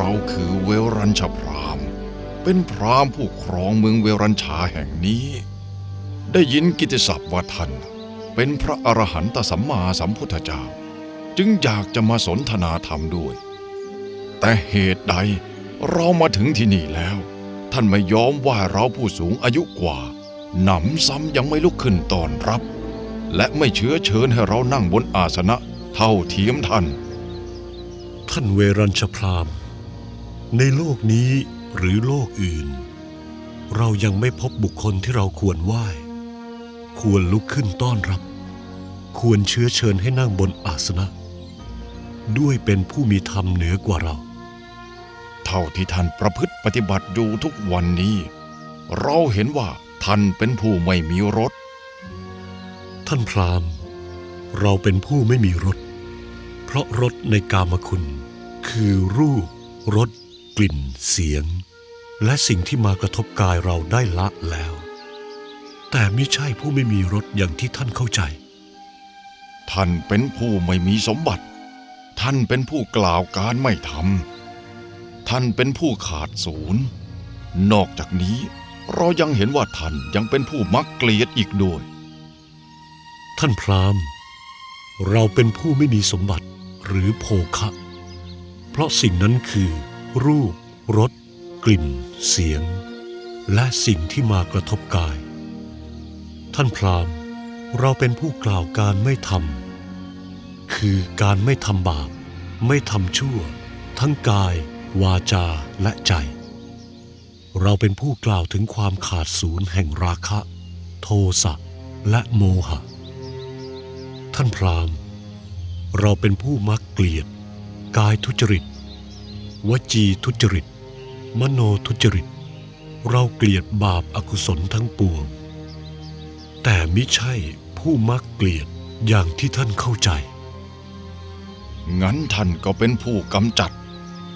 เราคือเวรัญชพราม เป็นพรามผู้ครองเมืองเวรัญชาแห่งนี้ ได้ยินกิตติศัพท์ว่าท่านเป็นพระอรหันตสัมมาสัมพุทธเจ้า จึงอยากจะมาสนทนาธรรมด้วย แต่เหตุใดเรามาถึงที่นี่แล้ว ท่านไม่ยอมว่าเราผู้สูงอายุกว่า หนำซ้ำยังไม่ลุกขึ้นตอนรับ และไม่เชื้อเชิญให้เรานั่งบนอาสนะเท่าเทียมท่านท่านเวรัญชพราม ในโลกนี้หรือโลกอื่น เรายังไม่พบบุคคลที่เราควรไหว้ ควรลุกขึ้นต้อนรับ ควรเชื้อเชิญให้นั่งบนอาสนะ ด้วยเป็นผู้มีธรรมเหนือกว่าเรา เท่าที่ท่านประพฤติปฏิบัติอยู่ทุกวันนี้ เราเห็นว่าท่านเป็นผู้ไม่มีรสท่านพราหมณ์เราเป็นผู้ไม่มีรสเพราะรสในกามคุณ คือรูปรส กลิ่นเสียง และสิ่งที่มากระทบกายเราได้ละแล้ว แต่ไม่ใช่ผู้ไม่มีรสอย่างที่ท่านเข้าใจ ท่านเป็นผู้ไม่มีสมบัติ ท่านเป็นผู้กล่าวการไม่ทำท่านเป็นผู้ขาดศูนย์ นอกจากนี้เรายังเห็นว่าท่านยังเป็นผู้มักเกลียดอีกด้วย ท่านพราหมณ์ เราเป็นผู้ไม่มีสมบัติหรือโภคะ เพราะสิ่งนั้นคือ รูป รส กลิ่น เสียง และสิ่งที่มากระทบกาย ท่านพราหมณ์ เราเป็นผู้กล่าวการไม่ทำคือการไม่ทำบาป ไม่ทำชั่ว ทั้งกาย วาจาและใจ เราเป็นผู้กล่าวถึงความขาดศูนย์แห่งราคะ โทสะและโมหะ ท่านพราหมณ์ เราเป็นผู้มักเกลียด กายทุจริต วจีทุจริต มโนทุจริต เราเกลียดบาปอากุศลทั้งปวง แต่มิใช่ผู้มักเกลียดอย่างที่ท่านเข้าใจ งั้นท่านก็เป็นผู้กำจัด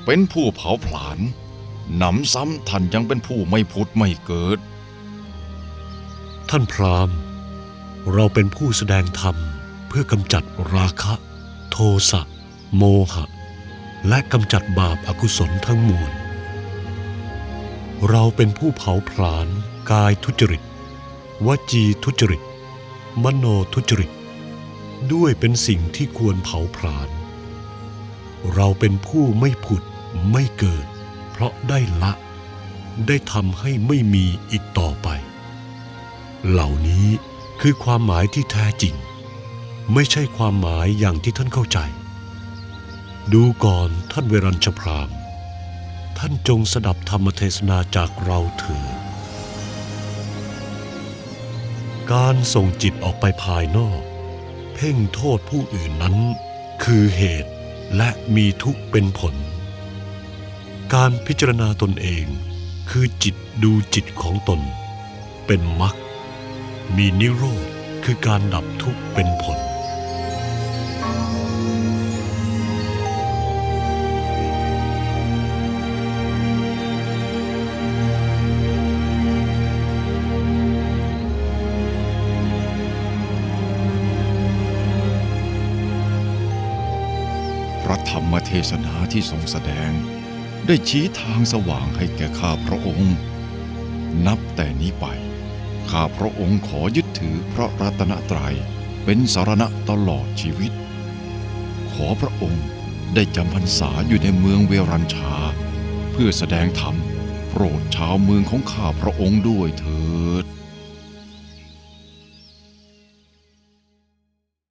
เป็นผู้เผาผลาญหนำซ้ำท่านยังเป็นผู้ไม่พุดไม่เกิด ท่านพราหมณ์ เราเป็นผู้แสดงธรรมเพื่อกำจัดราคะ โทสะ โมหะ และกำจัดบาปอากุศลทั้งมวล เราเป็นผู้เผาผลาญกายทุจริต วจีทุจริต มโนทุจริต ด้วยเป็นสิ่งที่ควรเผาผลาญ เราเป็นผู้ไม่ผุดไม่เกิด เพราะได้ละ ได้ทำให้ไม่มีอีกต่อไป เหล่านี้คือความหมายที่แท้จริง ไม่ใช่ความหมายอย่างที่ท่านเข้าใจ ดูก่อนท่านเวรัญชพรามท่านจงสดับธรรมเทศนาจากเราเถิดการส่งจิตออกไปภายนอก เพ่งโทษผู้อื่นนั้น คือเหตุและมีทุกข์เป็นผล การพิจารณาตนเองคือจิตดูจิตของตน เป็นมรรคมีนิโรธคือการดับทุกข์เป็นผล ระธรรมเทศนาที่ทรงแสดง ได้ชี้ทางสว่างให้แก่ข้าพระองค์ นับแต่นี้ไป ข้าพระองค์ขอยึดถือพระรัตนตรัยเป็นสารณะตลอดชีวิต ขอพระองค์ได้จำพรรษาอยู่ในเมืองเวรัญชา เพื่อแสดงธรรมโปรดชาวเมืองของข้าพระองค์ด้วยเถิด